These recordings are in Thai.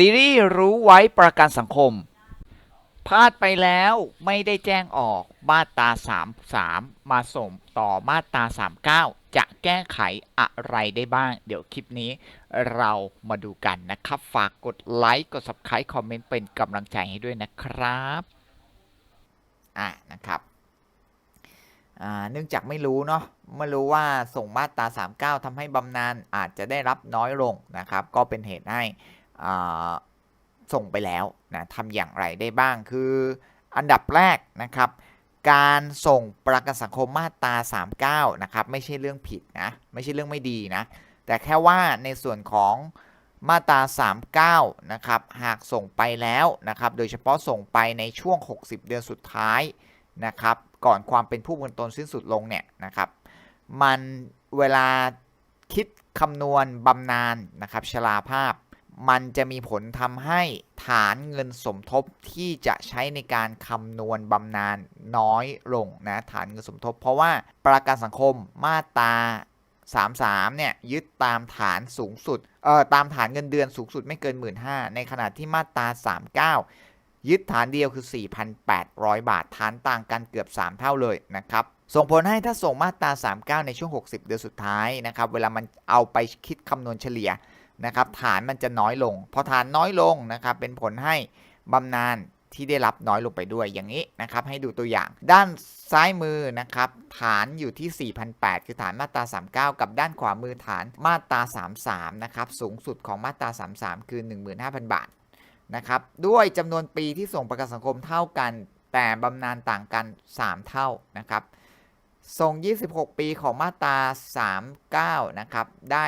ซีรีส์รู้ไว้ประกันสังคม พลาดไปแล้วไม่ได้แจ้งออกมาตรา33 มาส่งต่อมาตรา39 จะแก้ไขอะไรได้บ้าง เดี๋ยวคลิปนี้เรามาดูกันนะครับ ฝากกดไลค์กด Subscribe คอมเมนต์เป็นกำลังใจให้ด้วยนะครับอะนะครับเนื่องจากไม่รู้เนาะไม่รู้ว่าส่งมาตรา39ทำให้บำนาญอาจจะได้รับน้อยลงนะครับ ก็เป็นเหตุให้ ส่งไปแล้วนะทำอย่างไรได้บ้างคืออันดับแรกนะครับ การส่งประกันสังคมมาตรา 39 นะครับ ไม่ใช่เรื่องผิดนะ ไม่ใช่เรื่องไม่ดีนะ แต่แค่ว่าในส่วนของมาตรา 39 นะครับ หากส่งไปแล้วนะครับ โดยเฉพาะส่งไปในช่วง 60 เดือนสุดท้ายนะครับ ก่อนความเป็นผู้บุญตนสิ้นสุดลงเนี่ยนะครับ มันเวลาคิดคำนวณบำนาญนะครับชราภาพ มันจะมีผลทำให้ฐานเงินสมทบที่จะใช้ในการคำนวณบำนาญน้อยลงนะฐานเงินสมทบ เพราะว่าประกันสังคมมาตรา33เนี่ยยึดตามฐานสูงสุดเอ่อตามฐานเงินเดือนสูงสุดไม่เกิน 1 5ื่นในขณะที่มาตรา 39 ยึดฐานเดียวคือ 4,800 บาทฐานต่างกันเกือบ 3 เท่าเลยนะครับส่งผลให้ถ้าส่งมาตรา 39 ในช่วง 60 เดือนสุดท้ายนะครับเวลามันเอาไปคิดคำนวณเฉลี่ย นะครับฐานมันจะน้อยลง พอฐานน้อยลงนะครับเป็นผลให้บำนาญที่ได้รับน้อยลงไปด้วยอย่างนี้นะครับให้ดูตัวอย่าง ด้านซ้ายมือนะครับฐานอยู่ที่4,800คือฐานมาตรา 39 กับด้านขวามือฐานมาตรา 33 นะครับสูงสุดของมาตรา 33 คือ 15,000 บาทนะครับด้วยจำนวนปีที่ส่งประกันสังคมเท่ากัน แต่บำนาญต่างกัน 3 เท่านะครับ ส่ง26 ปีของมาตรา 39 นะครับ ได้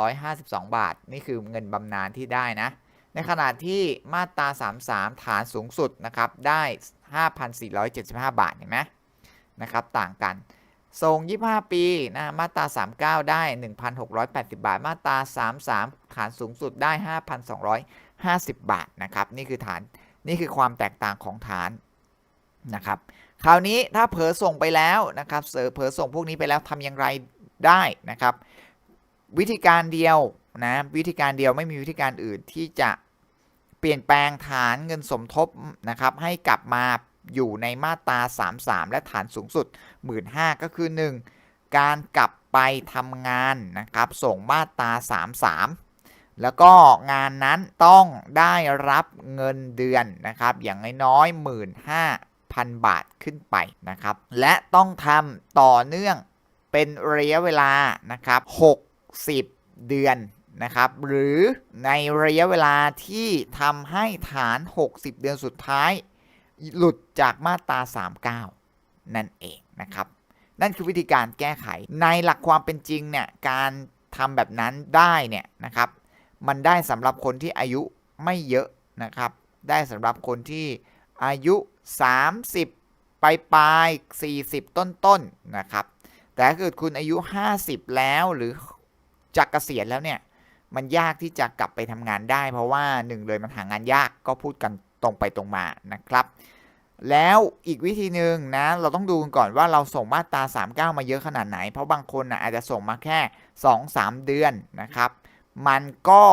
1,752 บาท นี่คือเงินบำนาญที่ได้นะ ในขณะที่มาตรา 33 ฐานสูงสุดนะครับ ได้ 5,475 บาท เห็นไหมนะครับ ต่างกันส่ง25 ปีนะมาตรา 39 ได้ 1,680 บาท มาตรา 33 ฐานสูงสุดได้ 5,250 บาท นะครับ นี่คือฐาน นี่คือความแตกต่างของฐาน นะครับ คราวนี้ถ้าเผลอส่งไปแล้วนะครับเสอเผลอส่งพวกนี้ไปแล้วทำอย่างไรได้นะครับ วิธีการเดียวนะวิธีการเดียวไม่มีวิธีการอื่นที่จะเปลี่ยนแปลงฐานเงินสมทบนะครับให้กลับมาอยู่ในมาตรา 33 และฐานสูงสุด 15ก็คือ 1. การกลับไปทำงานนะครับ ส่งมาตรา 33 แล้วก็งานนั้นต้องได้รับเงินเดือนนะครับ อย่างน้อยๆ15,000 บาทขึ้นไปนะครับ และต้องทำต่อเนื่องเป็นระยะเวลานะครับ 60 เดือนนะครับ หรือในระยะเวลาที่ทำให้ฐาน 60 เดือนสุดท้าย หลุดจากมาตรา 39 นั่นเองนะครับ นั่นคือวิธีการแก้ไข ในหลักความเป็นจริงเนี่ย การทำแบบนั้นได้เนี่ยนะครับ มันได้สำหรับคนที่อายุไม่เยอะนะครับ ได้สำหรับคนที่ อายุ 30 ปลายปลาย40 ต้นๆนนะครับ แต่ถ้าเกิดคุณอายุ 50 แล้วหรือจากเกษียณแล้วเนี่ย มันยากที่จะกลับไปทำงานได้ เพราะว่าหนึ่งเลยมันหางานยากก็พูดกันตรงไปตรงมานะครับ แล้วอีกวิธีหนึ่งนะเราต้องดูกันก่อนว่าเราส่งมาตรา 39 มาเยอะขนาดไหน เพราะบางคนนะอาจจะส่งมาแค่ 2-3 เดือนนะครับ มันก็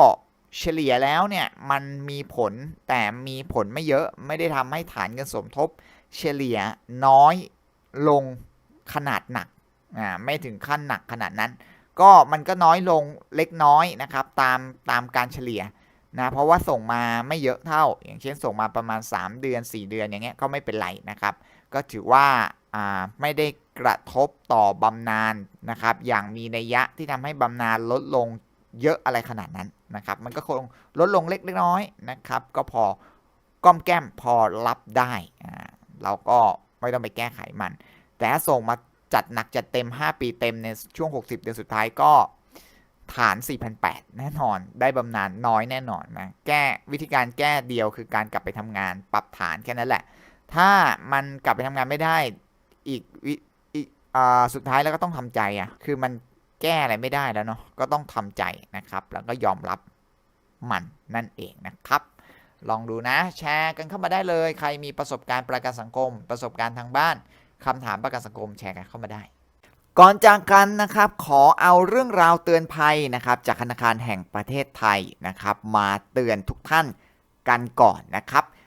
เฉลี่ยแล้วเนี่ยมันมีผลแต่มีผลไม่เยอะไม่ได้ทำให้ฐานเงินสมทบ เฉลี่ยน้อยลงขนาดหนักอ่าไม่ถึงขั้นหนักขนาดนั้น ก็มันก็น้อยลงเล็กน้อยนะครับ ตามตามการเฉลี่ยนะเพราะว่าส่งมาไม่เยอะเท่า อย่างเช่นส่งมาประมาณ 3 เดือน 4 เดือนอย่างเงี้ยก็ไม่เป็นไรนะครับ ก็ถือว่าอ่าไม่ได้กระทบต่อบำนาญนะครับ อย่างมีนัยยะที่ทำให้บำนาญลดลง เยอะอะไรขนาดนั้นนะครับ มันก็คงลดลงเล็กน้อยนะครับ ก็พอก้อมแก้มพอรับได้เราก็ไม่ต้องไปแก้ไขมัน แต่ส่งมาจัดหนักจัดเต็ม 5 ปีเต็มในช่วง 60 เดือนสุดท้ายก็ฐาน 4,800 แน่นอน ได้บำนาญน้อยแน่นอนนะ แก้วิธีการแก้เดียวคือการกลับไปทำงานปรับฐานแค่นั้นแหละ ถ้ามันกลับไปทำงานไม่ได้อีกอีกอสุดท้ายแล้วก็ต้องทำใจอะ คือมัน แก้อะไรไม่ได้แล้วเนาะก็ต้องทำใจนะครับ แล้วก็ยอมรับมันนั่นเองนะครับ ลองดูนะแชร์กันเข้ามาได้เลย ใครมีประสบการณ์ประกันสังคม ประสบการณ์ทางบ้านคำถามประกันสังคมแชร์กันเข้ามาได้ ก่อนจากกันนะครับ ขอเอาเรื่องราวเตือนภัยนะครับ จากธนาคารแห่งประเทศไทยนะครับ มาเตือนทุกท่านกันก่อนนะครับ